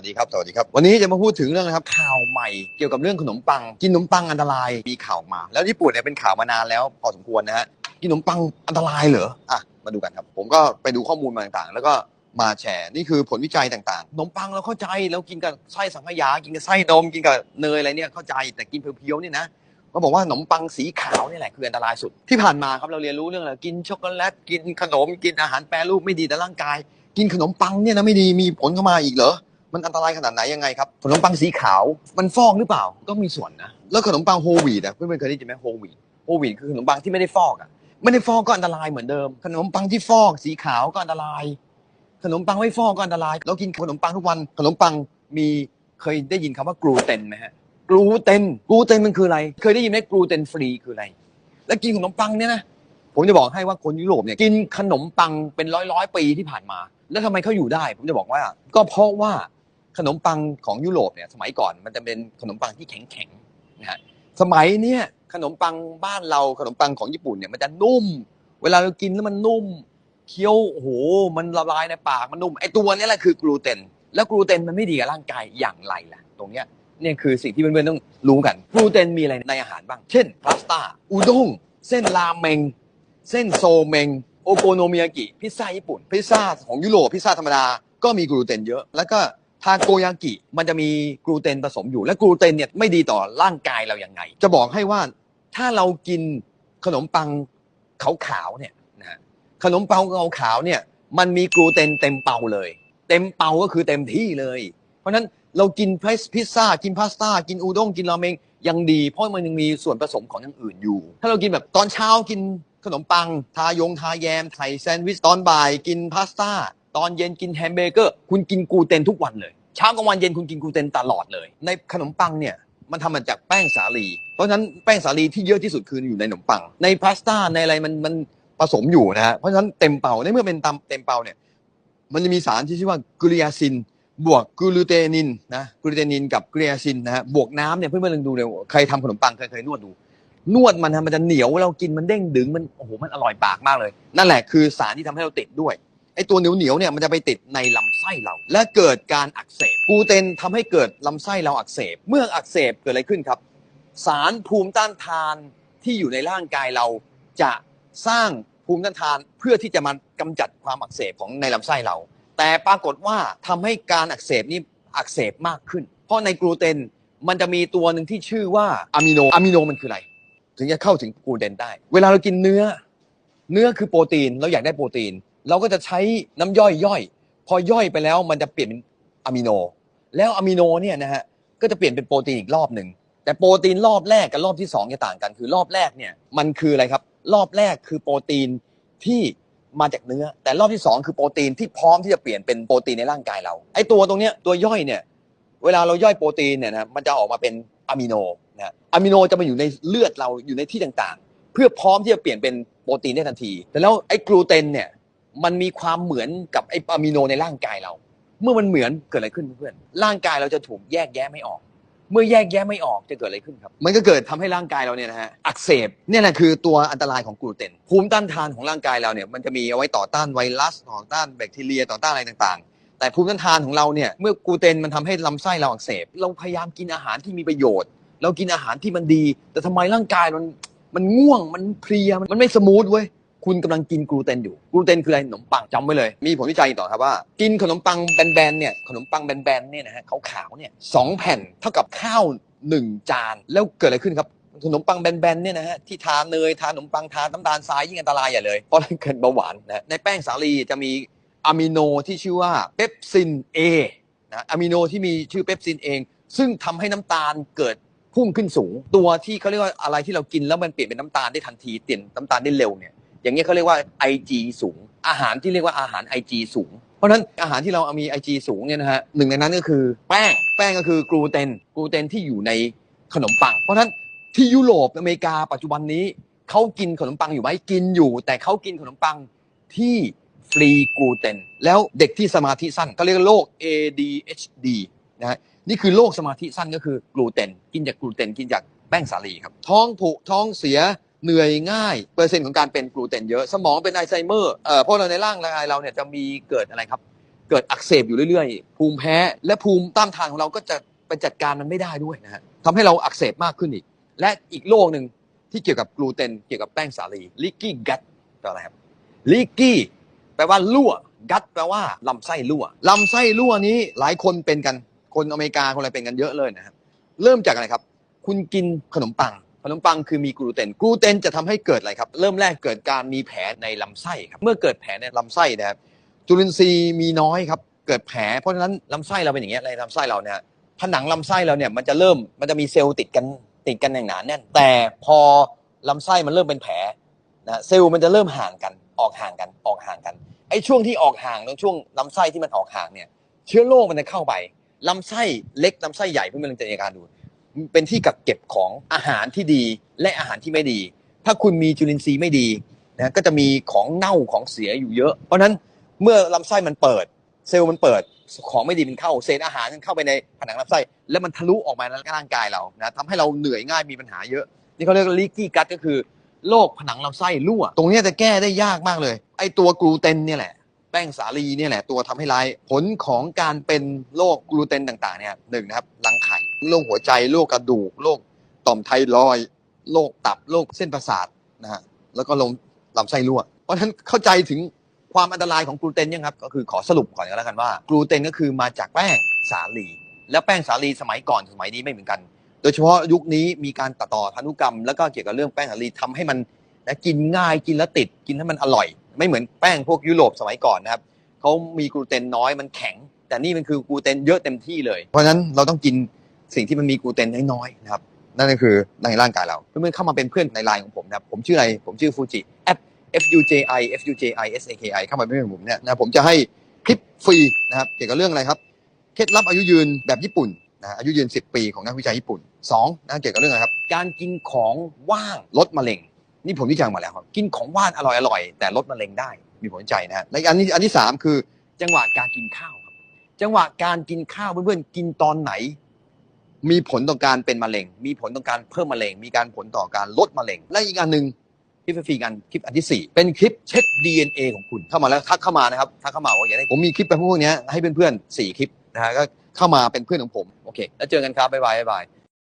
สวัสดีครับ สวัสดีครับ วันนี้จะมาพูดถึงเรื่องนะครับข่าวใหม่เกี่ยวกับเรื่องขนมปัง กินขนมปังอันตราย มีข่าวมา แล้วญี่ปุ่นเนี่ยเป็นข่าวมานานแล้วพอสมควรนะฮะ กินขนมปังอันตรายเหรอ อะ มาดูกันครับ ผมก็ไปดูข้อมูลมาต่างๆ แล้วก็มาแชร์ นี่คือผลวิจัยต่างๆขนมปังเราเข้าใจ เรากินกับไส้สังขยา กินกับไส้นม กินกับเนยอะไรเนี่ยเข้าใจ แต่กินเพียวๆเนี่ยนะก็บอกว่าขนมปังสีขาวนี่แหละคืออันตรายสุด ที่ผ่านมาครับเราเรียนรู้เรื่องอะไร กินช็อกโกแลต กินขนม กินอาหารแปรรูปไม่ดีต่อร่างกาย กินขนมปังเนี่ยนะไม่ดี มีผลเข้ามาอีกเหรอ มันอันตรายขนาดไหนยังไงครับ ขนมปังสีขาวมันฟอกหรือเปล่าก็มีส่วนนะ แล้วขนมปังโฮลวีตอะเพื่อนๆเคยได้ยินไหมโฮลวีตโฮลวีตคือขนมปังที่ไม่ได้ฟอกอะไม่ได้ฟอกก็อันตรายเหมือนเดิม ขนมปังที่ฟอกสีขาวก็อันตราย ขนมปังไม่ฟอกก็อันตราย เรากินขนมปังทุกวัน ขนมปังมีเคยได้ยินคำว่ากลูเตนไหมฮะกลูเตนกลูเตนมันคืออะไร เคยได้ยินไหมกลูเตนฟรีคืออะไร แล้วกินขนมปังเนี่ยนะผมจะบอกให้ว่าคนยุโรปเนี่ยกินขนมปังเป็นร้อยร้อยๆปีที่ผ่านมา แล้วทำไมเขาอยู่ได้ ผมจะบอกว่า ก็เพราะว่า ขนมปังของยุโรปเนี่ยสมัยก่อนมันจะเป็นขนมปังที่แข็งแข็งๆนะฮะสมัยเนี้ยขนมปังบ้านเราขนมปังของญี่ปุ่นเนี่ยมันจะนุ่ม เวลาเรากินแล้วมันนุ่มเคี้ยวโอ้โหมันละลายในปากมันนุ่มไอตัวนี้แหละคือกลูเตน แล้วกลูเตนมันไม่ดีกับร่างกายอย่างไรล่ะ ตรงเนี้ยเนี่ยคือสิ่งที่เพื่อนๆต้องรู้กันกลูเตนมีอะไรในอาหารบ้าง เช่นพาสต้าอุด้งเส้นราเมง เส้นโซเมงโอโกโนมิยากิพิซซ่าญี่ปุ่นพิซซ่าของยุโรปพิซซ่าธรรมดาก็มีกลูเตนเยอะ แล้วก็ ทาโกยากิมันจะมีกลูเตนผสมอยู่ และกลูเตนเนี่ยไม่ดีต่อร่างกายเราอย่างไง จะบอกให้ว่าถ้าเรากินขนมปังขาวๆเนี่ยนะขนมปังขาวๆเนี่ย มันมีกลูเตนเต็มเปาเลย เต็มเปาก็คือเต็มที่เลย เพราะฉะนั้นเรากินพิซซ่ากินพาสต้ากินอูด้งกินราเมงยังดี เพราะมันยังมีส่วนผสมของอย่างอื่นอยู่ ถ้าเรากินแบบตอนเช้ากินขนมปัง ทายงทาแยมไข่แซนด์วิชตอนบ่ายกินพาสต้า ตอนเย็นกินแฮมเบอร์เกอร์ คุณกินกลูเตนทุกวันเลยเช้ากลางวันเย็นคุณกินกลูเตนตลอดเลย ในขนมปังเนี่ยมันทำมาจากแป้งสาลี เพราะฉะนั้นแป้งสาลีที่เยอะที่สุดคืออยู่ในขนมปัง ในพาสต้าในอะไรมันมันผสมอยู่นะฮะเพราะฉะนั้นเต็มเป่าในเมื่อเป็นตามเต็มเป่าเนี่ยมันจะมีสารที่ชื่อว่ากลูยาซิน บวกกลูเตนินนะกลูเตนินกับกลูยาซินนะฮะบวกน้ำเนี่ยเพื่อนๆลองดูเลยใครทำขนมปังเคยเคยนวดดู นวดมันนะมันจะเหนียวเรากินมันเด้งดึงมันโอ้โหมันอร่อยปากมากเลย นั่นแหละคือสารที่ทำให้เราติดด้วย ไอ้ตัวเหนียวเหนียวๆเนี่ยมันจะไปติดในลำไส้เรา และเกิดการอักเสบกลูเตนทำให้เกิดลำไส้เราอักเสบ เมื่ออักเสบเกิดอะไรขึ้นครับ สารภูมิต้านทานที่อยู่ในร่างกายเราจะสร้างภูมิต้านทานเพื่อที่จะมากำจัดความอักเสบของในลำไส้เรา แต่ปรากฏว่าทำให้การอักเสบนี่อักเสบมากขึ้น เพราะในกลูเตนมันจะมีตัวหนึ่งที่ชื่อว่าอะมิโนอะมิโนมันคืออะไร ถึงจะเข้าถึงกลูเตนได้ เวลาเรากินเนื้อ เนื้อคือโปรตีนเราอยากได้โปรตีน เราก็จะใช้น้ำย่อยย่อย พอย่อยไปแล้วมันจะเปลี่ยนเป็นอะมิโน แล้วอะมิโนเนี่ยนะฮะก็จะเปลี่ยนเป็นโปรตีนอีกรอบหนึ่งแต่โปรตีนรอบแรกกับรอบที่สองจะต่างกัน คือรอบแรกเนี่ยมันคืออะไรครับ รอบแรกคือโปรตีนที่มาจากเนื้อ แต่รอบที่สองคือโปรตีนที่พร้อมที่จะเปลี่ยนเป็นโปรตีนในร่างกายเราไอ้ตัวตรงเนี้ยตัวย่อยเนี่ยเวลาเราย่อยโปรตีนเนี่ยนะมันจะออกมาเป็นอะมิโนนะอะมิโนจะมาอยู่ในเลือดเราอยู่ในที่ต่างๆ เพื่อพร้อมที่จะเปลี่ยนเป็นโปรตีนได้ทันที แต่แล้วไอ้กลูเตนเนี่ย มันมีความเหมือนกับไออะมิโนในร่างกายเรา เมื่อมันเหมือนเกิดอะไรขึ้นเพื่อนร่างกายเราจะถูกแยกแยะไม่ออก เมื่อแยกแยะไม่ออกจะเกิดอะไรขึ้นครับ มันก็เกิดทำให้ร่างกายเราเนี่ยนะฮะอักเสบเนี่ยแหละคือตัวอันตรายของกลูเตนภูมิต้านทานของร่างกายเราเนี่ยมันจะมีเอาไว้ต่อต้านไวรัสต่อต้านแบคทีเรียต่อต้านอะไรต่างๆ แต่ภูมิต้านทานของเราเนี่ยเมื่อกลูเตนมันทำให้ลำไส้เราอักเสบ เราพยายามกินอาหารที่มีประโยชน์ เรากินอาหารที่มันดี แต่ทำไมร่างกายมันมันง่วงมันเพลียมันไม่สมูทเว้ย คุณกำลังกินกลูเตนอยู่กลูเตนคืออะไรขนมปังจำไว้เลย มีผลวิจัยต่อครับว่า กินขนมปังแบนๆเนี่ยขนมปังแบนๆเนี่ยนะฮะขาวๆเนี่ยสองแผ่นเท่ากับข้าวหนึ่งจานแล้วเกิดอะไรขึ้นครับขนมปังแบนๆเนี่ยนะฮะที่ทาเนยทาขนมปังทาน้ำตาลทรายยิ่งอันตรายใหญ่เลยเพราะเกิดเบาหวานนะฮะในแป้งสาลีจะมีอะมิโนที่ชื่อว่าเปปซิน A นะอะมิโนที่มีชื่อเปปซินเอง ซึ่งทำให้น้ำตาลเกิดพุ่งขึ้นสูง ตัวที่เขาเรียกว่าอะไรที่เรากินแล้วมันเปลี่ยนเป็นน้ำตาลได้ทันทีเปลี่ยนน้ำตาลได้เร็วเนี่ย อย่างเงี้ยเขาเรียกว่า IG สูง อาหารที่เรียกว่าอาหาร IG สูง เพราะฉะนั้นอาหารที่เรามี IG สูงเนี่ยนะฮะหนึ่งในนั้นก็คือแป้งแป้งก็คือกลูเตนกลูเตนที่อยู่ในขนมปัง เพราะฉะนั้นที่ยุโรปอเมริกาปัจจุบันนี้เขากินขนมปังอยู่ไหมกินอยู่ แต่เขากินขนมปังที่ฟรีกลูเตนแล้วเด็กที่สมาธิสั้นเขาเรียกว่าโรค ADHD นะฮะนี่คือโรคสมาธิสั้นก็คือกลูเตน กินจากกลูเตนกินจากแป้งสาลีครับ ท้องผุท้องเสีย เหนื่อยง่ายเปอร์เซ็นต์ของการเป็นกลูเตนเยอะ สมองเป็นไอไซเมอร์เอ่อเพราะเราในร่างกายเราเนี่ยจะมีเกิดอะไรครับ เกิดอักเสบอยู่เรื่อยๆ ภูมิแพ้และภูมิต้านทานของเราก็จะไปจัดการมันไม่ได้ด้วยนะฮะทำให้เราอักเสบมากขึ้นอีก และอีกโรคหนึ่งที่เกี่ยวกับกลูเตน เกี่ยวกับแป้งสาลีลิกกี้กัตแปลว่าอะไรครับลิกกี้แปลว่ารั่วกัตแปลว่าลำไส้รั่วลำไส้รั่วนี้หลายคนเป็นกันคนอเมริกาคนอะไรเป็นกันเยอะเลยนะครับเริ่มจากอะไรครับ คุณกินขนมปัง ขนมปังคือมีกลูเตน กลูเตนจะทำให้เกิดอะไรครับ เริ่มแรกเกิดการมีแผลในลำไส้ครับ เมื่อเกิดแผลในลำไส้นะครับ จุลินทรีย์มีน้อยครับ เกิดแผล เพราะฉะนั้นลำไส้เราเป็นอย่างเงี้ยในลำไส้เราเนี่ย ผนังลำไส้เราเนี่ยมันจะเริ่ม มันจะมีเซลล์ติดกันติดกันอย่างหนาแน่น แต่พอลำไส้มันเริ่มเป็นแผลนะเซลล์มันจะเริ่มห่างกัน ออกห่างกัน ออกห่างกัน ไอ้ช่วงที่ออกห่างตรงช่วงลำไส้ที่มันออกห่างเนี่ย เชื้อโรคมันจะเข้าไปลำไส้เล็กลำไส้ใหญ่เพื่อนมันจะมีอาการดู เป็นที่กักเก็บของอาหารที่ดีและอาหารที่ไม่ดี ถ้าคุณมีจุลินทรีย์ไม่ดีนะก็จะมีของเน่าของเสียอยู่เยอะ เพราะนั้นเมื่อลำไส้มันเปิด เซลล์มันเปิดของไม่ดีมันเข้าเศษอาหารมันเข้าไปในผนังลำไส้แล้วมันทะลุออกมาในร่างกายเรานะทำให้เราเหนื่อยง่ายมีปัญหาเยอะ นี่เขาเรียกว่าลีกี้กัตก็คือโรคผนังลำไส้รั่ว ตรงนี้จะแก้ได้ยากมากเลย ไอตัวกลูเตนเนี่ยแหละ แป้งสาลีเนี่ยแหละตัวทำให้ร้าย ผลของการเป็นโรคกลูเตนต่างๆเนี่ยหนึ่งนะครับรังไข่โรคหัวใจโรคกระดูกโรคต่อมไทรอยโรคตับโรคเส้นประสาทนะฮะแล้วก็ลงลำไส้รั่ว เพราะฉะนั้นเข้าใจถึงความอันตรายของกลูเตนยังครับ ก็คือขอสรุปก่อนก็แล้วกันว่ากลูเตนก็คือมาจากแป้งสาลี แล้วแป้งสาลีสมัยก่อนสมัยนี้ไม่เหมือนกัน โดยเฉพาะยุคนี้มีการตัดต่อพันธุกรรม แล้วก็เกี่ยวกับเรื่องแป้งสาลีทำให้มันนะกินง่ายกินแล้วติดกินให้มันอร่อย ไม่เหมือนแป้งพวกยุโรปสมัยก่อนนะครับเขามีกลูเตนน้อยมันแข็ง แต่นี่มันคือกลูเตนเยอะเต็มที่เลย เพราะฉะนั้นเราต้องกินสิ่งที่มันมีกลูเตนน้อยๆนะครับนั่นก็คือในร่างกายเราเพื่อนๆเข้ามาเป็นเพื่อนในไลน์ของผมนะครับผมชื่ออะไรผมชื่อฟูจิแอป F U J I F U J I S A K I เข้ามาเป็นเพื่อนของผมเนี่ยนะผมจะให้คลิปฟรีนะครับเกี่ยวกับเรื่องอะไรครับเคล็ดลับอายุยืนแบบญี่ปุ่นนะอายุยืน 10 ปีของนักวิจัยญี่ปุ่น2นะเกี่ยวกับเรื่องอะไรครับ การกินของว่างลดมะเร็ง นี่ผมวิจัยมาแล้วครับ กินของว่านอร่อยอร่อยแต่ลดมะเร็งได้มีผลวิจัยนะฮะในอันนี้อันที่สามคือ จังหวะการกินข้าวครับ จังหวะการกินข้าวเพื่อนๆกินตอนไหน มีผลต่อการเป็นมะเร็ง มีผลต่อการเพิ่มมะเร็ง มีการผลต่อการลดมะเร็ง และอีกอันหนึ่งคลิปฟรีกันคลิปอันที่สี่เป็นคลิปเช็ค DNA ของคุณเข้ามาแล้วทักเข้ามานะครับทักเข้ามาว่าอยาได้ผมมีคลิปไปพวกนี้ให้เพื่อนๆสี่คลิปนะฮะก็เข้ามาเป็นเพื่อนของผมโอเค แล้วเจอกันครับบ๊ายบายบ๊ายบาย